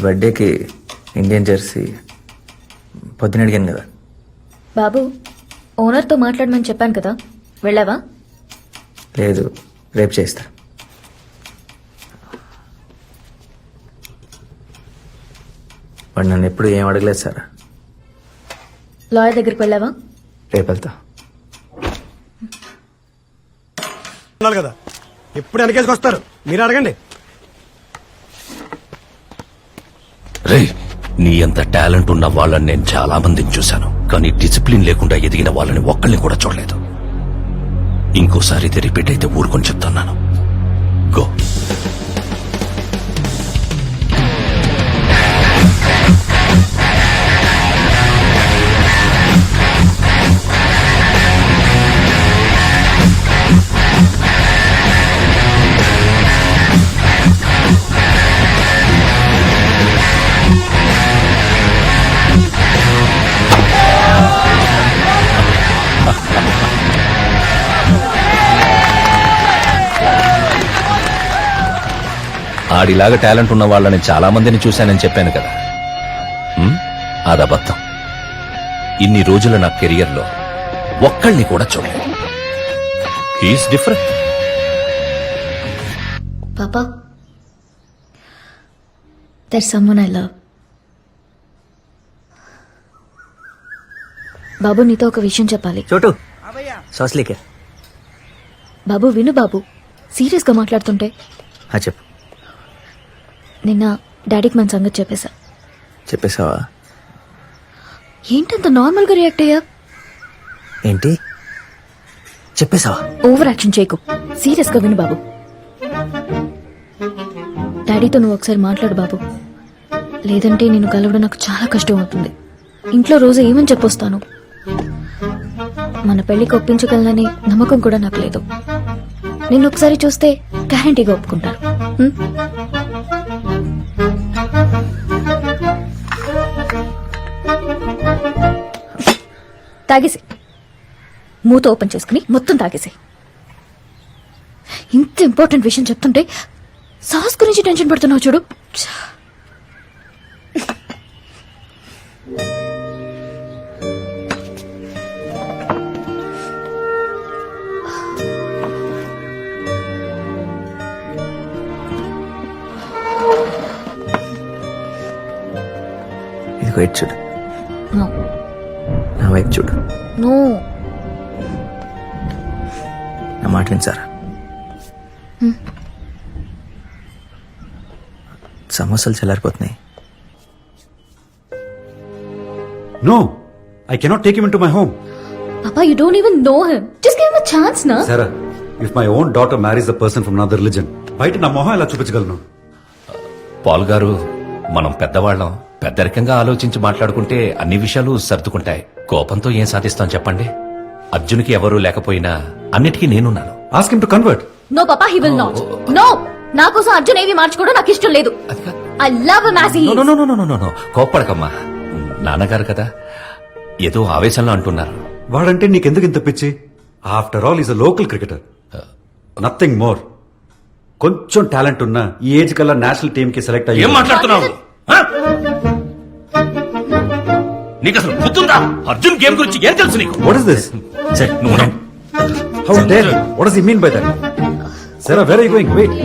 వాడి బర్త్డేకి Indian Jersey పొద్దున అడిగాను కదా. బాబు ఓనర్తో మాట్లాడమని చెప్పాను కదా. వెళ్ళావా? లేదు రేపు చేస్తా. వాడు నన్ను ఎప్పుడు ఏం అడగలేదు సార్. లాయర్ దగ్గరికి వెళ్ళావా? రేపు వెళ్తా. కదా. ఎప్పుడు వెనకేసుకొస్తారు? మీరు అడగండి. రే నీ అంత టాలెంట్ ఉన్న వాళ్ళని నేను చాలా మందిని చూశాను. కానీ డిసిప్లిన్ లేకుండా ఎదిగిన వాళ్ళని ఒక్కళ్ళని కూడా చూడలేదు. ఇంకోసారి ఇది రిపీట్ అయితే ఊరుకొని చెప్తున్నాను. గో. ఆడిలాగా టాలెంట్ ఉన్న వాళ్ళని చాలా మందిని చూశానని చెప్పాను కదా? అదబద్ధం ఇన్ని రోజుల నా కెరియర్లో ఒక్కళ్ళని కూడా చూడలేదు. He's different papa there someone I love బాబు నీతో ఒక విషయం చెప్పాలి. చోటు. సాస్లీకే బాబు విను బాబు. సీరియస్గా మాట్లాడుతుంటే. ఆ, చెప్పు. నిన్న డాడీకి మన సంగతి చెప్పేశా. చెప్పేసావా ఏంటంత నార్మల్గా రియాక్ట్ అయ్యా ఏంటి? చెప్పేసావా ఓవర్ యాక్షన్ చేయకు. సీరియస్గా విను బాబు. డాడీతో నువ్వు ఒకసారి మాట్లాడు బాబు. లేదంటే నేను కలవడం నాకు చాలా కష్టం అవుతుంది. ఇంట్లో రోజు ఏమని చెప్పొస్తాను? మన పెళ్ళికి ఒప్పించగలనని నమ్మకం కూడా నాకు లేదు. నేను ఒకసారి చూస్తే గ్యారంటీగా ఒప్పుకుంటాను తాగేసి. మూత ఓపెన్ చేసుకుని మొత్తం తాగేసి ఇంత ఇంపార్టెంట్ విషయం చెప్తుంటే సాస్ గురించి టెన్షన్ పడుతున్నావు చూడు. ఇదిగో చూడు. నో నా వైపు చూడు నో నా మాట విని సార్ సమోసాలు చల్లారిపోతున్నాయి No, I cannot take him into my home. Papa you don't even know him just give him a chance నా Sarah, if my own daughter marries a person from another religion, బయట నా మొహం ఎలా చూపించగలను Paul గారు మనం పెద్దవాళ్ళం పెద్దరికంగా ఆలోచించి మాట్లాడుకుంటే అన్ని విషయాలు సర్దుకుంటాయి. కోపంతో ఏం సాధిస్తాం చెప్పండి? అర్జున్కి ఎవరూ లేకపోయినా అన్నిటికీ నేనున్నాను. Ask him to convert no papa he will not no నా కోసం అర్జున్ ఏవి మార్చుకోవడం నాకు ఇష్టం లేదు. అది కాదు. I love him as he no, no, no, no, no, no, no. కోప్పడకమ్మా. నాన్నగారు కదా ఏదో ఆవేశంలో అంటున్నారు. వాడంటే నీకెందుకు ఇంత పిచ్చి? After all is a local cricketer nothing more కొంచెం టాలెంట్ ఉన్నా ఈ ఏజ్ కల్లా నేషనల్ టీమ్కి సెలెక్ట్ ఏం అయ్యి మాట్లాడుతున్నావు? నీకు అసలు గుర్తుందా? అర్జున్ గేమ్ గురించి ఏం తెలుసు నీకు? వాట్ ఇస్ దిస్ సార్ నువ్వు నా- how dare what does he mean by that సరే వేర్ ఆర్ గోయింగ్ వెయిట్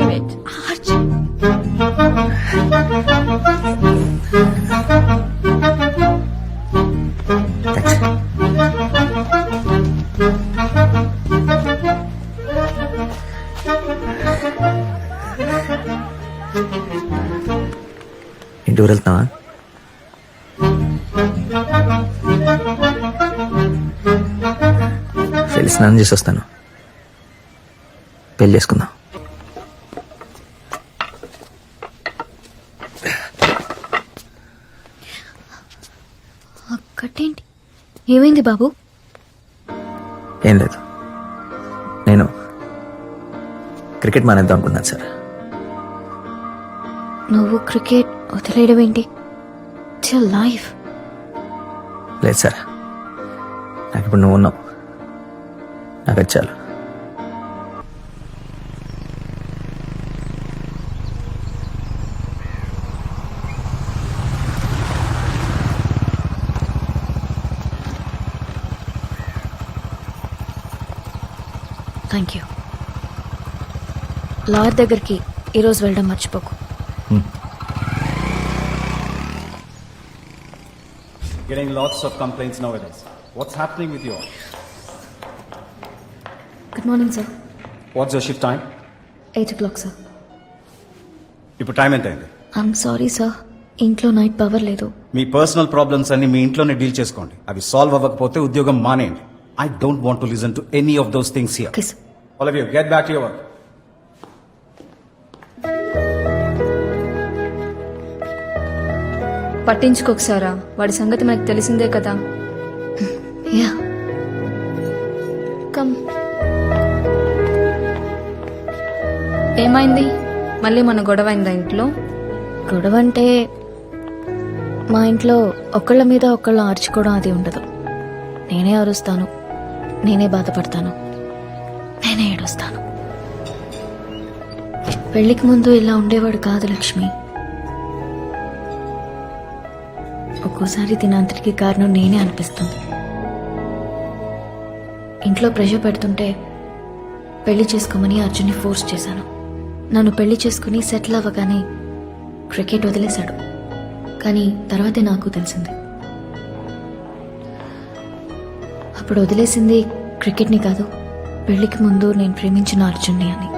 ఇంటి ఊరు వెళ్తున్నావా వెళ్ళి స్నానం చేసి వస్తాను. పెళ్ళి చేసుకుందాం. అక్కటేంటి ఏమైంది బాబు? ఏం లేదు. నేను క్రికెట్ మానేద్దాం అనుకున్నాను సార్. నువ్వు క్రికెట్ వదిలేయడం ఏంటి? లైఫ్ లేదు సార్. నాకు ఇప్పుడు నువ్వు ఉన్నావు. నాకు అది చాలు థ్యాంక్ యూ లాయర్ దగ్గరికి ఈరోజు వెళ్ళడం మర్చిపోకు Getting lots of complaints nowadays. What's happening with you all? Good morning sir What's your shift time? Eight o'clock sir ఇప్పుడు టైం ఎంత అయింది ఐఎమ్ సారీ సార్ ఇంట్లో నైట్ పవర్ లేదు. మీ పర్సనల్ ప్రాబ్లమ్స్ అన్ని మీ ఇంట్లోనే డీల్ చేసుకోండి. అవి సాల్వ్ అవ్వకపోతే ఉద్యోగం మానేయండి. I don't want to listen to any of those things here okay sir all of you get back your work పట్టించుకోకసారా వాడి సంగతి మనకు తెలిసిందే కదా. యా ఏమైంది? మళ్ళీ మన గొడవ అయిందా ఇంట్లో? గొడవ అంటే మా ఇంట్లో ఒకళ్ళ మీద ఒకళ్ళు ఆర్చుకోవడం అది ఉండదు. నేనే అరుస్తాను. నేనే బాధపడతాను. నేనే ఏడుస్తాను. పెళ్ళికి ముందు ఇలా ఉండేవాడు కాదు లక్ష్మి. ఒక్కోసారి దీని కారణం నేనే అనిపిస్తుంది. ఇంట్లో ప్రెషర్ పెడుతుంటే పెళ్ళి చేసుకోమని అర్జున్ని ఫోర్స్ చేశాను. నన్ను పెళ్ళి చేసుకుని సెటిల్ అవ్వగానే క్రికెట్ వదిలేశాడు. కానీ తర్వాతే నాకు తెలిసింది. అప్పుడు వదిలేసింది క్రికెట్ని కాదు పెళ్ళికి ముందు నేను ప్రేమించిన అర్జున్ని అని.